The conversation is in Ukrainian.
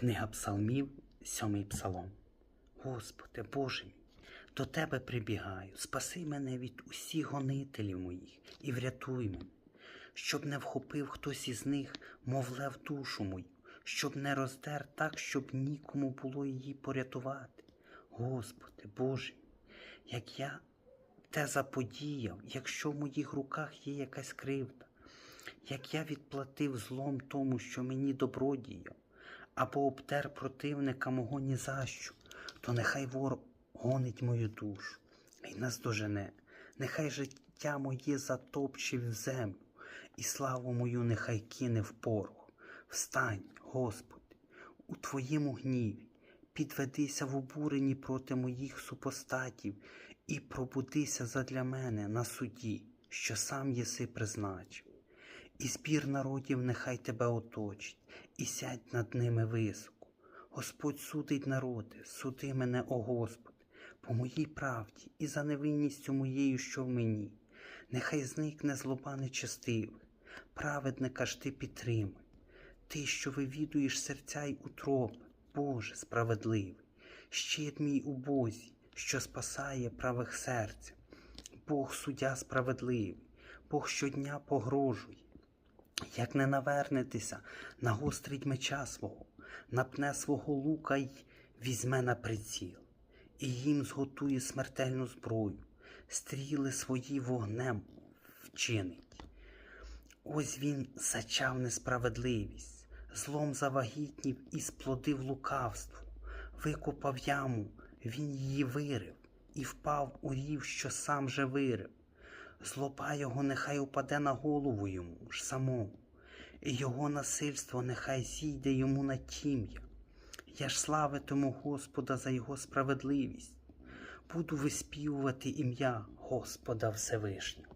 Книга Псалмів, сьомий псалом. Господи, Боже мій, до Тебе прибігаю, спаси мене від усіх гонителів моїх і врятуй мене, щоб не вхопив хтось із них, мов лев душу мою, щоб не роздер так, щоб нікому було її порятувати. Господи, Боже, мій, як я те заподіяв, якщо в моїх руках є якась кривда, як я відплатив злом тому, що мені добро діяв, або обтер противника мого ні за що, то нехай вор гонить мою душу і наздожене, нехай життя моє затопче в землю, і славу мою нехай кине в порох. Встань, Господи, у Твоєму гніві, підведися в обуренні проти моїх супостатів і пробудися задля мене на суді, що сам єси призначив. І збір народів нехай тебе оточить, і сядь над ними високо. Господь судить народи, суди мене, о Господи, по моїй правді і за невинністю моєю, що в мені. Нехай зникне злоба нечестивих, праведника ж ти підтримай. Ти, що вивідуєш серця й утроби, Боже справедливий, щит мій у Бозі, що спасає правих серця. Бог суддя справедливий, Бог щодня погрожує. Як не навернетеся, нагострить меча свого, напне свого лука й візьме на приціл, і їм зготує смертельну зброю, стріли свої вогнем вчинить. Ось він зачав несправедливість, злом завагітнів і сплодив лукавство, викопав яму, він її вирив і впав у рів, що сам же вирив. Злоба його нехай упаде на голову йому ж самому, і його насильство нехай зійде йому на тім'я. Я ж славитиму Господа за його справедливість, буду виспівувати ім'я Господа Всевишнього.